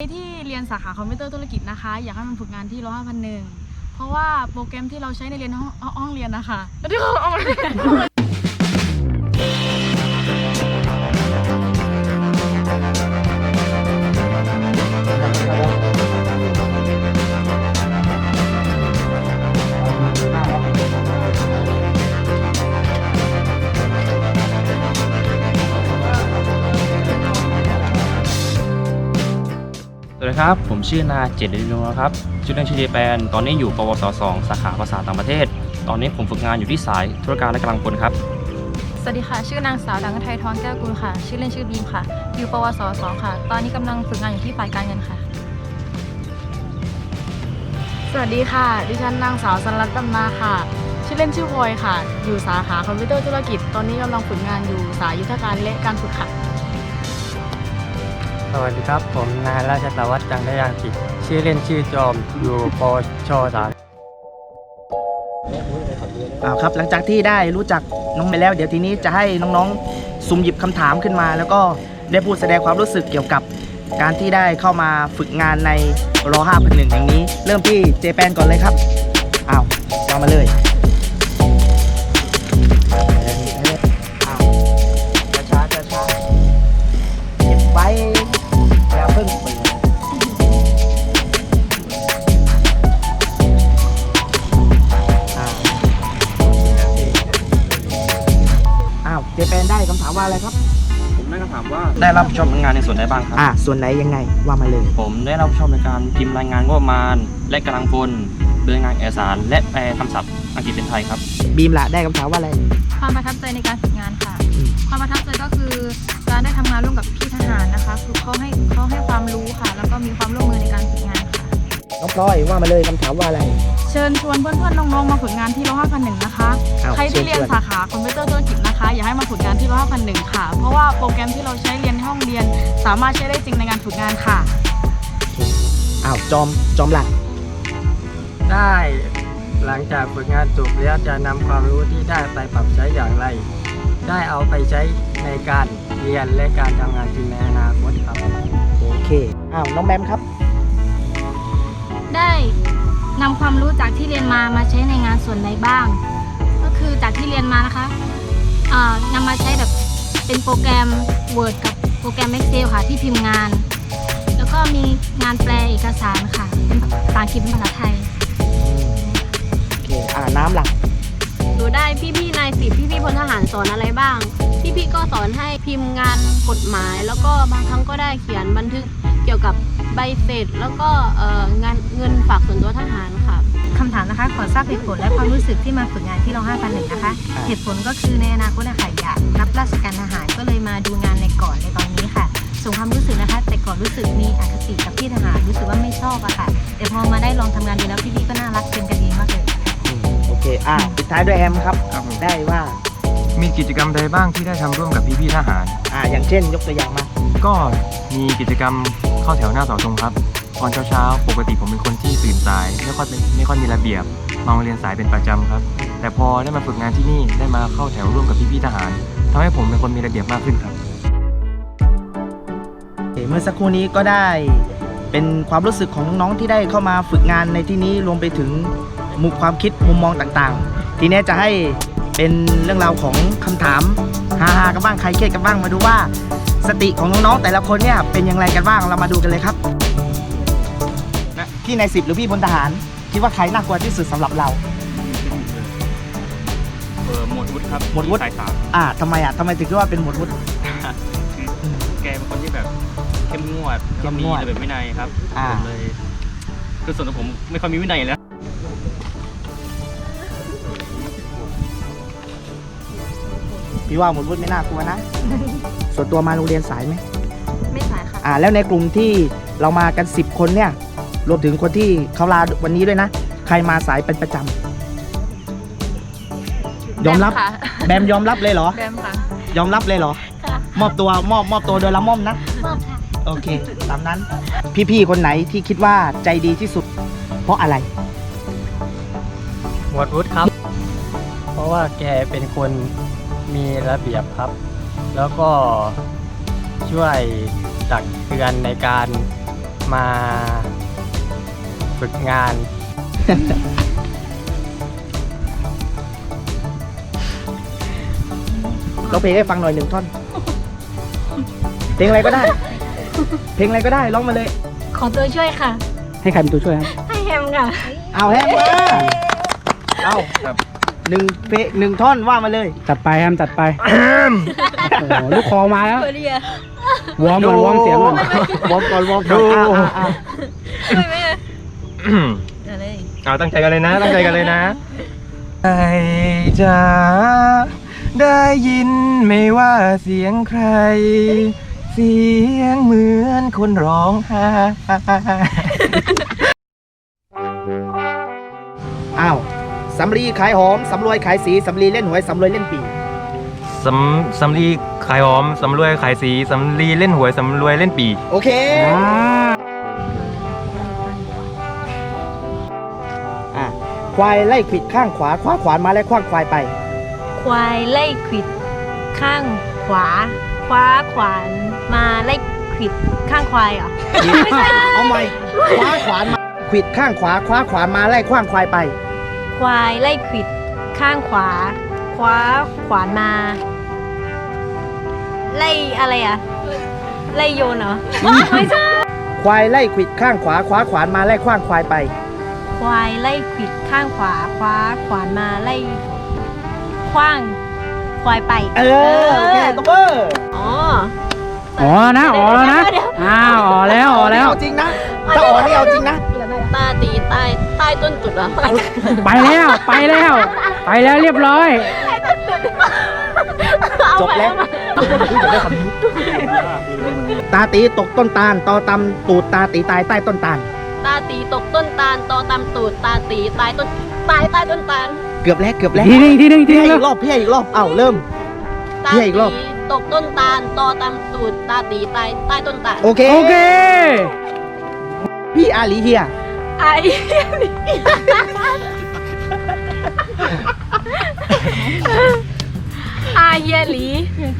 ที่เรียนสาขาคอมพิวเตอร์ธุรกิจนะคะ อยากให้มันฝึกงานที่ร้อยห้าพันหนึ่งเพราะว่าโปรแกรมที่เราใช้ในเรียนห้องห้องเรียนนะคะที่เขาเอามาเรียน วัสดีครับ ผมชื่อนาเจตดินนะครับชื่อเล่นชื่อเจแปนตอนนี้อยู่ปวส 2 สาขาภาษาต่างประเทศ ตอนนี้ผมฝึกงานอยู่ที่สายธุรการและกำลังพลครับ สวัสดีค่ะ ชื่อนางสาวดังไทยทองแก้วกุลค่ะ ชื่อเล่นชื่อบีมค่ะ อยู่ปวสสองค่ะ ตอนนี้กำลังฝึกงานอยู่ที่ฝ่ายการเงินค่ะ สวัสดีค่ะ ดิฉันนางสาวสันรัตน์ตำนาค่ะ ชื่อเล่นชื่อพลอยค่ะ อยู่สาขาคอมพิวเตอร์ธุรกิจ ตอนนี้กำลังฝึกงานอยู่สายยุทธการและการฝึกค่ะ สวัสดีครับ ผมนายราชตวัฒน์จังทยางกิจชื่อเล่นชื่อจอมอยู่ปชสามอ่าครับหลังจากที่ได้รู้จักน้องไปแล้ว เดี๋ยวทีนี้จะให้น้องๆสุ่มหยิบคำถามขึ้นมา แล้วก็ได้พูดแสดงความรู้สึกเกี่ยวกับ การที่ได้เข้ามาฝึกงานในรอ5 1 1แห่งนี้ เริ่มที่เจแปนก่อนเลยครับอ้าววามาเลย ได้รับผิดชอบงานในส่วนใดบ้างครับ อ่าส่วนไหนยังไงว่ามาเลย ผมได้รับผิดชอบในการพิมพ์รายงานงบประมาณ และกำลังพลเดินงานเอกสาร และแปลคำศัพท์อังกฤษเป็นไทยครับ บีมละได้คำถามว่าอะไร ความประทับใจในการฝึกงานค่ะ อืม ความประทับใจก็คือการได้ทำงานร่วมกับพี่ทหารนะคะคือเขาให้เขาให้ความรู้ น้องพลอยว่ามาเลยคำถามว่าอะไร เชิญชวนเพื่อนๆน้องๆมาฝึกงานที่ร้อยห้าพันหนึ่งนะคะ อ้าวใครที่เรียนเชิญชวน สาขาคอมพิวเตอร์ธุรกิจนะคะ อยากให้มาฝึกงานที่ร้อยห้าพันหนึ่งค่ะ เพราะว่าโปรแกรมที่เราใช้เรียนในห้องเรียน สามารถใช้ได้จริงในงานฝึกงานค่ะ อ้าวจอมจอมหลักได้หลังจากฝึกงานจบแล้วจะนำความรู้ที่ได้ไปปรับใช้อย่างไร ได้เอาไปใช้ในการเรียนและการทำงานจริงในอนาคตครับ โอเคอ้าวน้องแบมครับ ได้นำความรู้จากที่เรียนมามาใช้ในงานส่วนใดบ้าง ก็คือจากที่เรียนมานะคะอ่านำมาใช้แบบเป็นโปรแกรม Word กับโปรแกรม Excel ค่ะที่พิมพ์งาน แล้วก็มีงานแปลเอกสารค่ะเป็นภาษาอังกฤษเป็นภาษาไทยโอเคอ่าน้ำหลักหนูได้พี่ๆนายสิบพี่ๆพลทหารสอนอะไรบ้าง พี่ๆก็สอนให้พิมพ์งานกฎหมาย แล้วก็บางครั้งก็ได้เขียนบันทึกเกี่ยวกับ ใบเสร็จแล้วก็เอ่องานเงินฝากส่วนตัวทหารค่ะ คำถามนะคะ ขอทราบเหตุผลและความรู้สึกที่มาฝึกงานที่เราห้าพันหนึ่งนะคะอ่าเหตุผลก็คือในอนาคตอะค่ะอยากรับราชการทหารก็เลยมาดูงานในก่อนในตอนนี้ค่ะ ส่วนความรู้สึกนะคะ แต่ก่อนรู้สึกมีอคติกับพี่ทหารรู้สึกว่าไม่ชอบอะค่ะ แต่พอมาได้ลองทำงานดูแล้วพี่ๆก็น่ารักเป็นกันเองมากเลย อืมโอเค อ่าปิดท้ายด้วยแอมครับ ครับผม ได้ว่า มีกิจกรรมใดบ้างที่ได้ทำร่วมกับพี่ๆทหาร อ่าอย่างเช่นยกตัวอย่างมา ก็มีกิจกรรม เข้าแถวหน้าเสาธงครับตอนเช้าๆปกติผมเป็นคนที่ตื่นสายไม่ค่อยเป็นไม่ค่อยมีระเบียบมาโรงเรียนสายเป็นประจำครับ แต่พอได้มาฝึกงานที่นี่ได้มาเข้าแถวร่วมกับพี่ๆทหารทำให้ผมเป็นคนมีระเบียบมากขึ้นครับเมื่อสักครู่นี้ก็ได้เป็นความรู้สึกของน้องๆที่ได้เข้ามาฝึกงานในที่นี้รวมไปถึงมุมความคิดมุมมองต่างๆ ทีนี้จะให้เป็นเรื่องราวของคำถามฮาๆกันบ้างใครเครียดกันบ้างมาดูว่า สติของน้องๆแต่ละคนเนี่ยเป็นอย่างไรกันบ้างเรามาดูกันเลยครับนะพี่นายสิบหรือพี่พลทหาร คิดว่าใครน่ากลัวที่สุดสำหรับเราเออหมวดวุฒิครับหมวดวุฒิสายสามอ่าทำไมอะทำไมถึงคิดว่าเป็นหมวดวุฒิแกเป็นคนที่แบบเข้มงวดเข้มมีงวดระเบียบวินัยครับอ่าผมเลยคือส่วนตัวผมไม่ค่อยมีวินัยอยู่แล้วพี่ว่าหมวดวุฒิไม่น่ากลัวนะ ส่วนตัวมาโรงเรียนสายไหมไม่สายค่ะอ่าแล้วในกลุ่มที่เรามากัน 10 คนเนี่ยรวมถึงคนที่เขาลาวันนี้ด้วยนะ ใครมาสายเป็นประจำยอมรับ แบค่ะ แบมยอมรับเลยเหรอ แบมค่ะ ยอมรับเลยเหรอ มอบตัวมอบมอบตัวโดยละม่อมนะมอบค่ะโอเค ตามนั้น พี่ๆ คนไหนที่คิดว่าใจดีที่สุด เพราะอะไร หมวดวุฒิครับ เพราะว่าแกเป็นคนมีระเบียบครับ แล้วก็ช่วยตักเตือนในการมาฝึกงาน ร้องเพลงให้ฟังหน่อยหนึ่งท่อน เพลงอะไรก็ได้ เพลงอะไรก็ได้ร้องมาเลย ขอตัวช่วยค่ะ ให้ใครเป็นตัวช่วยครับให้แฮมค่ะ เอาแฮมมาเอา หนึ่งเพลงหนึ่งท่อนว่ามาเลย จัดไปแฮมจัดไปโอ้โหลูกคอมาแล้ววอร์มก่อนวอร์มเสียงก่อน วอร์มก่อนวอร์มก่อนอะอะอะเอาตั้งใจกันเลยนะ ตั้งใจกันเลยนะไอจ๋าได้ยินไม่ว่าเสียงใคร เสียงเหมือนคนร้องไห้อ้าว สำลีขายหอมสำรวยขายสีสำลีเล่นหวยสำรวยเล่นปีสำสำลีขายหอมสำรวยขายสีสำลีเล่นหวยสำรวยเล่นปี โอเคอ่าอะควายไล่ขวิดข้างขวา คว้าขวานมาและคว้างควายไป ควายไล่ขวิดข้างขวา คว้าขวานมาไล่ขวิดข้างควายเหรอเอาใหม่คว้าขวานมาขวิดข้างขวา คว้าขวานมาไล่คว้างควายไป ควายไล่ขวิด ข้างขวา คว้าขวานมา ไล่อะไรอะ ไล่โยนเหรอ ไม่ใช่ ควายไล่ขวิดข้างขวาคว้าขวานมาไล่คว้างควายไป ควายไล่ขวิดข้างขวา คว้าขวานมาไล่คว้าง ควายไปเออโอเคตบเบอร์อ๋อ อ๋อนะอ๋อแล้วนะ อ้าวอ๋อแล้วอ๋อแล้ว เอาจริงนะถ้าอ๋อนี่เอาจริงนะ ตาตีใต้ใต้ต้นจุดเหรอไปแล้ว ไปแล้ว ไปแล้วเรียบร้อย จบแล้วตาตีตกต้นตาลตอตำตูดตาตีตายใต้ต้นตาลตาตีตกต้นตาลตอตำตูดตาตีตายต้นตายใต้ต้นตาลเกือบแล้วเกือบแล้วทีหนึงทีหนึงทีพี่หนึให้งอีกรอบพี่ให้อีกรอบเอ้าเริ่ม ตาเรียกอีกรอบ ตีตกต้นตาลตอตำตูดตาตีตายใต้ต้นตาล โอเคโอเค พี่อาลีเฮีย ไออาเฮียหลี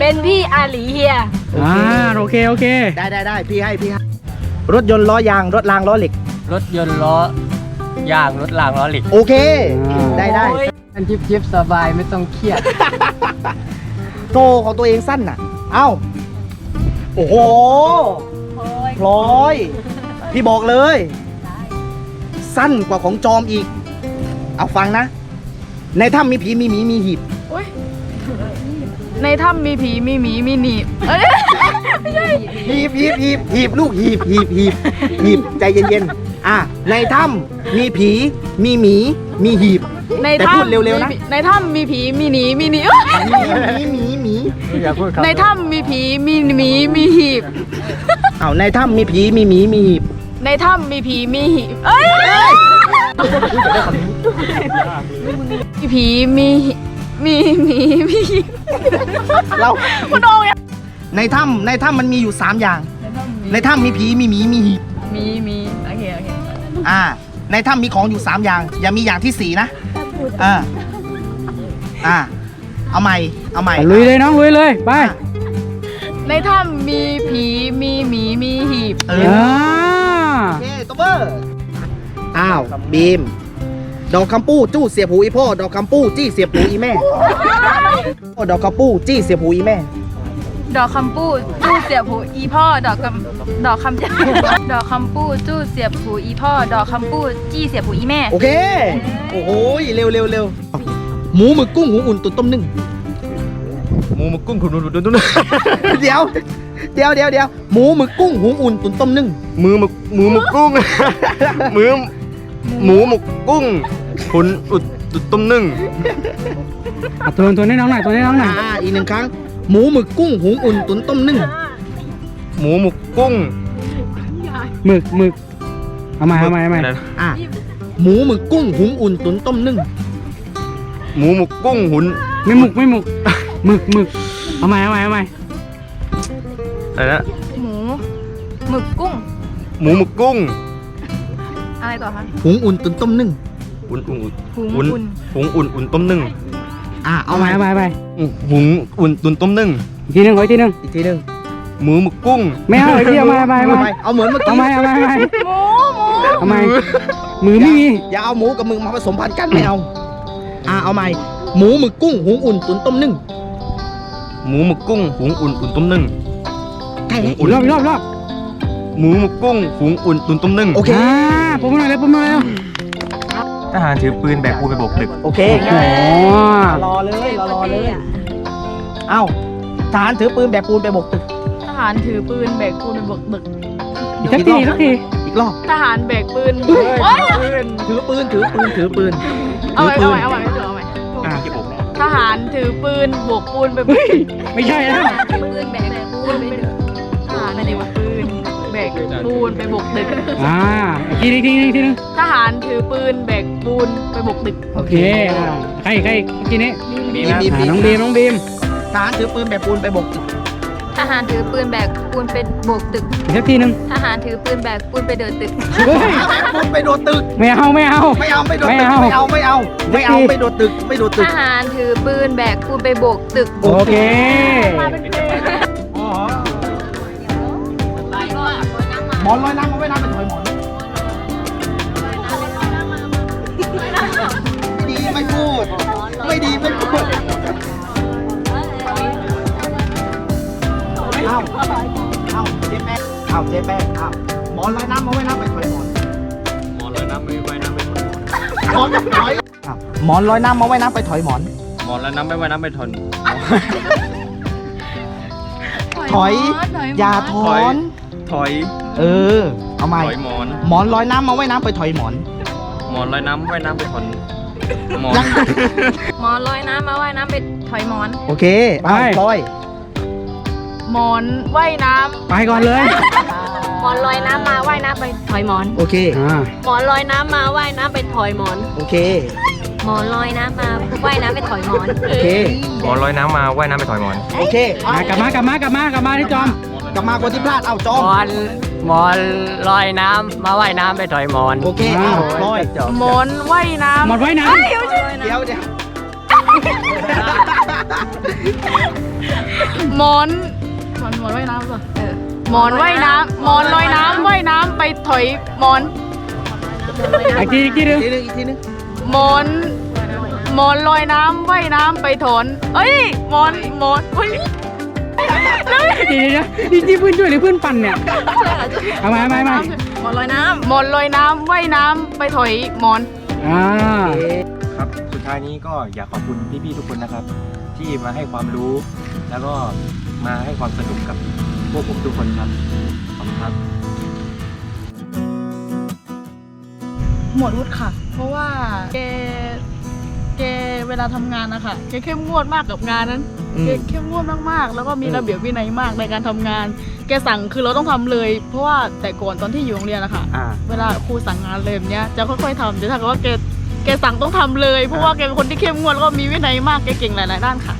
เป็นพี่อาหลีเฮีย อ่าโอเคโอเค ได้ได้ได้พี่ให้พี่ให้รถยนต์ล้อยางรถรางล้อเหล็ก รถยนต์ล้อยางรถรางล้อเหล็ก โอเคอ่าได้ได้อันจิบจิบสบายไม่ต้องเครียด โตของตัวเองสั้นน่ะ เอ้า โอ้โหพลอย พี่บอกเลย สั้นกว่าของจอมอีก เอาฟังนะ ในถ้ำมีผีมีหมีมีหีบในถ้ำมีผีมีหมีมีหนีบเอ้ยหีบหีบหีบหีบลูกหีบหีบหีบหีบใจเย็นๆ อะ ในถ้ำมีผี มีหมี มีหีบ ในแต่พูดเร็วๆนะมีในถ้ำมีผีมีหนีมีหนีเอ้ยหมีหมีหมีอย่าพูดครับในถ้ำมีผีมีหมีมีหีบ เอาในถ้ำมีผีมีหมีมีหีบ ในถ้ำมีผีมีหีบเอ้ยมีผีมีหีมีหมีมีหีบเราคุณโอ้ยในถ้ำในถ้ำมันมีอยู่สามอย่าง ในถ้ำมีผีมีหมีมีหีบมีมีโอเคโอเคอ่า ในถ้ำมีของอยู่สามอย่าง อย่ามีอย่างที่สี่นะอ่าอ่าเอาใหม่เอาใหม่ลุยเลยน้องลุยเลยไปอะในถ้ำมีผีมีหมีมีหีบ เออ่าอโอ บีม ดอกคำปู้จู้เสียบหูอีพ่อ ดอกคำปู้จี้เสียบหูอีแม่ดอกคำปู้จี้เสียบหูอีแม่ ดอกคำปูจู้เสียบหูอีพ่อ ดอกคำดอกคำดอกคำปูจู้เสียบหูอีพ่อ ดอกคำปูจี้เสียบหูอีแม่ โอเค โอ้โหเร็วเร็วเร็วหมูหมึกกุ้งหูอุ่นตุ๋นต้มนึ่งหมูหมึกกุ้งขุนนุ่นนุ่นเดี๋ยวเดี๋ยวเดี๋ยวเดี๋ยวหมูหมึกกุ้งหูอุ่นตุ๋นต้มนึ่งมือหมึกหมูหมึกกุ้งมือ หมูหมึกกุ้งขุนอุดอุดต้มนึ่งอะตัวตัวให้น้องหน่อยตัวให้น้องหน่อยอ่าอีกหนึ่งครั้ง หมูหมึกกุ้งหูอุ่นตุ๋นต้มนึ่งหมูหมึกกุ้งหมึกหมึกเอาใหม่เอาใหม่เอาใหม่ะไรนะอ่าหมูหมึกกุ้งหุงอุ่นตุ๋นต้มนึ่งหมูหมึกกุ้งหุนไม่หมึกไม่หมึกหมึกหมึกเอาใหม่เอาใหม่เอาใหม่อะไรนะหมูหมึกกุ้ง หมูหมึกกุ้ง อะไรต่อคะหุงอุ่นตุ๋นต้มนึ่งอุ่นอุ่นหุงอุ่นอุ่นหุงอุ่นอุ่นต้มนึ่งอ่าเอาเอาใหใหม่ม่เอาใหม่เอาใหม่หุงอุ่นตุ๋นต้มนึ่งอีกทีหนึงขออีกทีหนึงอีกทีหนึ่งหมูหมึกกุ้งไม่เอาไอ้พี่เอามาเอามาเอาเอามาไหมเอาเหมือนเมื่อเอากี้มาเอามาเอามาหมูหมูเอามามือไม่มีอย่าเอาหมูกับมึงมาผสมพันธุ์กันไม่เอาอ่าเอาใหม่หมูหมึกกุ้งหุงอุ่นตุ๋นต้มนึ่งหมูหมึกกุ้งหุงอุ่นตุ๋นต้มนึ่ง ใกล้แล้วอีกรอบอีกรอบอีกรอบหมูหมึกกุ้งหุงอุ่นตุ๋นต้มนึ่งโอเค อ่า ผมมาหน่อยเลยผมมาหน่อยเลยทหารถือปืนแบกปูนไปโบกตึก โอเคโอ้ง่ายโหรอเลยรอรอเลยเอ้าทหารถือปืนแบกปูนไปบกตึก ทหารถือปืนแบกปูนไปบกตึก อีกสักทีอีกสักทีอีกรอบทหารแบกปืนโอ๊ยถือปืนถือปืนถือปืนเอาถืใหม่อเอาปืใหนม่เอาใหม่ไม่ถูกเอาใหม่อะทหารถือปืนบกปูนไปบกเฮ้ยไม่ใช่แล้วปืนแบกปูนไปเดินทหารถือปืนแบก ปูนไปบกตึก อ่าอีกทีนึงอีกทีนึงอีกทีนึงทหารถือปืนแบกปูนไปบกตึก โอเคอ่าใครใครเมื่อกี้นี้บีมอ่าบีมบีมน้องบีมน้องบีมทหารถือปืนแบกปูนไปบกตึกทหารถือปืนแบกปูนไปโบกตึก อีกสักทีนึงทหารถือปืนแบกปูนไปเดินตึก เฮ้ยแบกปูนไปโดดตึก ไม่เอาไม่เอา ไม่เอาไม่โดดตึก ไม่ไม่เอาเอาไม่เอาไม่เอาไม่โดดตึกไม่โดดตึทกหารถือปืนแบกปูนไปโบกตึก โอเคอ๋อหม อนลอยน้ำมาไว้น้ำเป็นถอยหมอนไม่ดีไม่พูด ไม่ดีไม่พูดเอาเอาเจ๊แป้งเอาเจ๊แป้งเอาหมอนลอยน้ำมาไว้น้ำเป็นถอยหมอนหมอนลอยน้ำไม่ไว้น้ำไม่ทนหมอนถอยอะหมอนลอยน้ำมาไว้น้ำไปถอยหมอน หมอนลอยน้ำไม่ไว้น้ำไม่ทน ถอย อย่าถอน ถอย เออ เอาใหม่ถอยหมอน หมอนลอยน้ำมาไว้น้ำไปถอยหมอน หมอนลอยน้ำไว้น้ำไปทนหมอนยังหมอนลอยน้ำมาว่ายน้ำไปถอยหมอน โอเคเอาพลอย หมอนว่ายน้ไปก่อนเลยหมอนลอยน้ำมาว่ายน้ำไปถอยหมอน โอเค อ่า หมอนลอยน้ำมาว่ายน้ำไปถอยหมอน โอเค หมอนลอยน้ำมาว่ายน้ำไปถอยหมอน โอเค หมอนลอยน้ำมาว่ายน้ำไปถอยหมอน โอเคอะกลับมากลับมากลับมากลับมาที่จอม กลับมาคนที่พลาด เอาจอหมมอน หมอนลอยน้ำมาว่ายน้ำไปถอยหมอนโอเคเอาพลอยำหมอนว่ายน้หมดไว้นะเดี๋ยวเดี๋ยวำหมอนหมอนหมอนว่ายน้ำป่ะเออหมอนว่ายน้ำหมอนลอยน้ำว่ายน้ำไปถอยหมอนอีกทีอีกทีนึงอีกทีนึงอีกทีนึงหมอนหมอนลอยน้ำว่ายน้ำไปถอนเอ้ยหมอนหมอนเฮ้ย เดี๋ยวเดี๋ยวเดี๋ยวนี่เพื่อนช่วยหรือเพื่อนปั่นเนี่ย เอามาเอามาเอามาหมอนลอยน้ำหมอนลอยน้ำว่ายน้ำไปถอยหมอน อ่าครับ สุดท้ายนี้ก็อยากขอบคุณพี่ๆทุกคนนะครับ ที่มาให้ความรู้ แล้วก็มาให้ความสนุกกับพวกผมทุกคนครับ ขอบคุณครับ หมวดวุฒิค่ะ เพราะว่าแกแกเวลาทำงานนะคะแกเข้มงวดมากกับงานนั้นอืม แกเข้มงวดมากๆ แล้วก็มีอืมระเบียบวินัยมากในการทำงาน แกสั่งคือเราต้องทำเลย เพราะว่าแต่ก่อนตอนที่อยู่โรงเรียนนะคะอ่า เวลาครูสั่งงานเลยแบบเนี้ยจะค่อยๆทำแต่ถ้าเกิดว่าแกแกสั่งต้องทำเลย เพราะว่าแกเป็นคนที่เข้มงวดแล้วก็มีวินัยมากแกเก่งหลายๆด้านค่ะ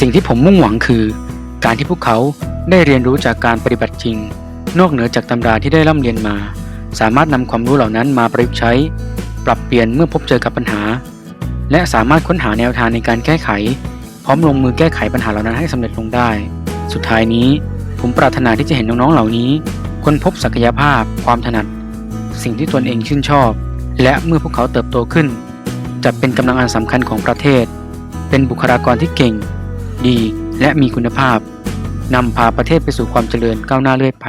สิ่งที่ผมมุ่งหวังคือ การที่พวกเขาได้เรียนรู้จากการปฏิบัติจริง นอกเหนือจากตำราที่ได้ร่ำเรียนมา สามารถนำความรู้เหล่านั้นมาประยุกต์ใช้ ปรับเปลี่ยนเมื่อพบเจอกับปัญหา และสามารถค้นหาแนวทางในการแก้ไข พร้อมลงมือแก้ไขปัญหาเหล่านั้นให้สำเร็จลงได้ สุดท้ายนี้ ผมปรารถนาที่จะเห็นน้องๆเหล่านี้ค้นพบศักยภาพ ความถนัด สิ่งที่ตนเองชื่นชอบ และเมื่อพวกเขาเติบโตขึ้น จะเป็นกำลังอันสำคัญของประเทศ เป็นบุคลากรที่เก่ง ดีและมีคุณภาพนำพาประเทศไปสู่ความเจริญก้าวหน้าเรื่อยไป